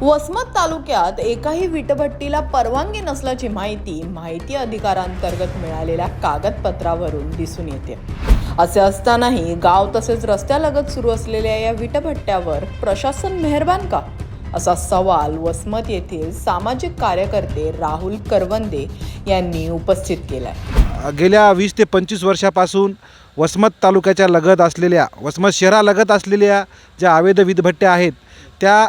वसमत तालुक्यात एकाही विटभट्टीला परवानगी नसल्याची माहिती माहिती अधिकारांतर्गत मिळालेल्या कागदपत्रावरून दिसून येते. असे असतानाही गाव तसेच रस्त्यालगत सुरू असलेल्या या विटभट्ट्यावर प्रशासन मेहरबान का? असा सवाल वसमत येथील सामाजिक कार्यकर्ते राहुल करवंदे यांनी उपस्थित केलाय. गेल्या वीस ते पंचवीस वर्षापासून वसमत तालुक्याच्या लगत असलेल्या वसमत शहरालगत असलेल्या ज्या अवैध विधभट्ट्या आहेत त्या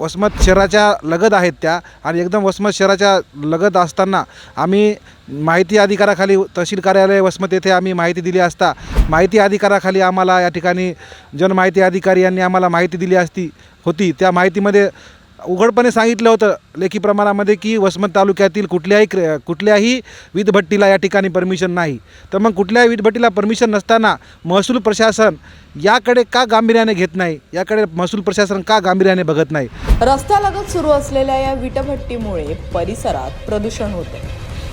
वसमत शहराच्या लगत आहेत त्या आणि एकदम वसमत शहराच्या लगत असताना आम्ही माहिती अधिकाराखाली तहसील कार्यालय वसमत येथे आम्ही माहिती दिली असता माहिती अधिकाराखाली आम्हाला या ठिकाणी जनमाहिती अधिकारी यांनी आम्हाला माहिती दिली असती होती. त्या माहितीमध्ये उघडपणे सांगितलं होतं लेखी प्रमाणामध्ये की वसमत तालुक्यातील कुठल्याही क्र कुठल्याही वीजभट्टीला या ठिकाणी परमिशन नाही. तर मग कुठल्याही वीजभट्टीला परमिशन नसताना महसूल प्रशासन याकडे का गांभीर्याने घेत नाही? याकडे महसूल प्रशासन का गांभीर्याने बघत नाही? रस्त्यालगत सुरू असलेल्या या विटभट्टीमुळे परिसरात प्रदूषण होते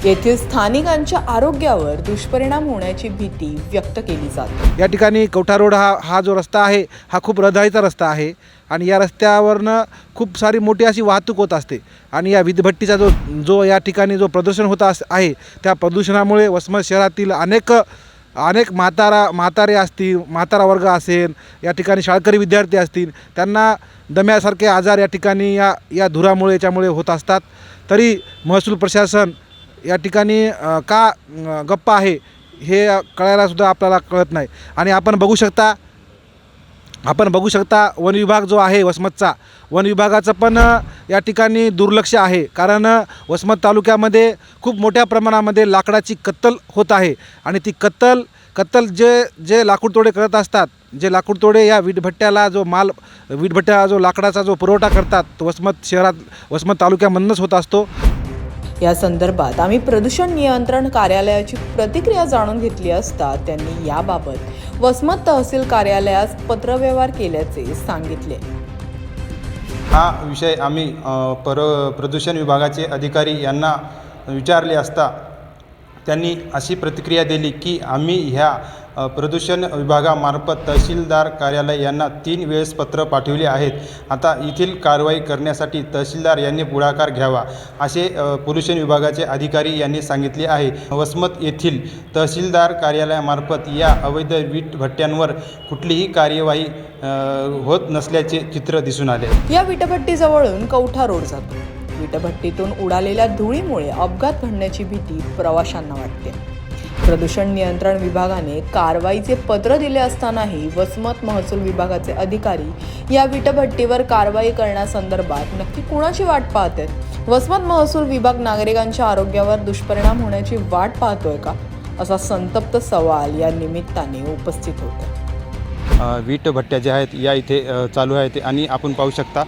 येथील स्थानिकांच्या आरोग्यावर दुष्परिणाम होण्याची भीती व्यक्त केली जाते. या ठिकाणी कवठा रोड हा हा जो रस्ता आहे हा खूप रहदारीचा रस्ता आहे आणि या रस्त्यावरनं खूप सारी मोठी अशी वाहतूक होत असते आणि या विधभट्टीचा जो जो या ठिकाणी जो प्रदूषण होत अस आहे त्या प्रदूषणामुळे वसमत शहरातील अनेक अनेक म्हातारा म्हातारे असतील म्हातारा वर्ग असेल या ठिकाणी शाळकरी विद्यार्थी असतील त्यांना दम्यासारखे आजार या ठिकाणी या या धुरामुळे याच्यामुळे होत असतात. तरी महसूल प्रशासन या ठिकाणी का गप्पा आहे हे कळायलासुद्धा आपल्याला कळत नाही. आणि आपण बघू शकता आपण बघू शकता वन विभाग जो आहे वसमतचा वन विभागाचं पण या ठिकाणी दुर्लक्ष आहे. कारण वसमत तालुक्यामध्ये खूप मोठ्या प्रमाणामध्ये लाकडाची कत्तल होत आहे. आणि ती कत्तल कत्तल जे जे लाकूडतोडे करत असतात जे लाकूडतोडे या वीटभट्ट्याला जो माल वीटभट्ट्याला जो लाकडाचा जो पुरवठा करतात तो वसमत शहरात वसमत तालुक्यामधूनच होत असतो. या संदर्भात आम्ही प्रदूषण नियंत्रण कार्यालयाची प्रतिक्रिया जाणून घेतली असता त्यांनी याबाबत वसमत तहसील कार्यालयास पत्रव्यवहार केल्याचे सांगितले. हा विषय आम्ही पर प्रदूषण विभागाचे अधिकारी यांना विचारले असता त्यांनी अशी प्रतिक्रिया दिली की आम्ही ह्या प्रदूषण विभागामार्फत तहसीलदार कार्यालय यांना तीन वेळेस पत्र पाठविले आहेत. आता येथील कारवाई करण्यासाठी तहसीलदार यांनी पुढाकार घ्यावा असे प्रदूषण विभागाचे अधिकारी यांनी सांगितले आहे. वसमत येथील तहसीलदार कार्यालयामार्फत या अवैध वीट भट्ट्यांवर कुठलीही कार्यवाही होत नसल्याचे चित्र दिसून आले. या विटभट्टीजवळून कवठा रोड जातो. विटभट्टीतून उडालेल्या धुळीमुळे अपघात घडण्याची भीती प्रवाशांना वाटते. प्रदूषण नियंत्रण विभागाने कारवाईचे पत्र दिले असतानाही वसमत महसूल विभागाचे अधिकारी या विटभट्टीवर कारवाई करण्यासंदर्भात नक्की कुणाची वाट पाहत? आहेत वसमत महसूल विभाग नागरिकांच्या आरोग्यावर दुष्परिणाम होण्याची वाट पाहतोय का? असा संतप्त सवाल या निमित्ताने उपस्थित होतो. वीट भट्ट्या ज्या आहेत या इथे चालू आहेत आणि आपण पाहू शकता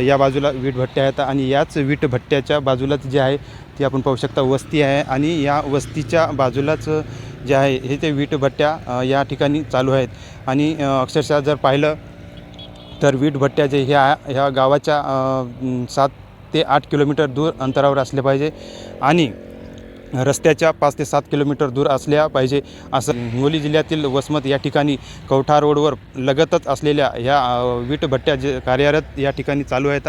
या बाजूला वीट भट्ट्या आहेत आणि याच वीट भट्ट्याच्या बाजूलाच जे आहे ती आपण पाहू शकता वस्ती आहे आणि या वस्तीच्या बाजूलाच जे आहे हे ते वीटभट्ट्या या ठिकाणी चालू आहेत. आणि अक्षरशः जर पाहिलं तर वीटभट्ट्या जे ह्या ह्या गावाच्या सात ते आठ किलोमीटर दूर अंतरावर असले पाहिजे. आणि रस्त्याच्या पाच ते सात किलोमीटर दूर असल्या पाहिजे असं हिंगोली जिल्ह्यातील वसमत या ठिकाणी कवठा रोडवर लगतच असलेल्या ह्या वीटभट्ट्या जे कार्यरत या ठिकाणी चालू आहेत.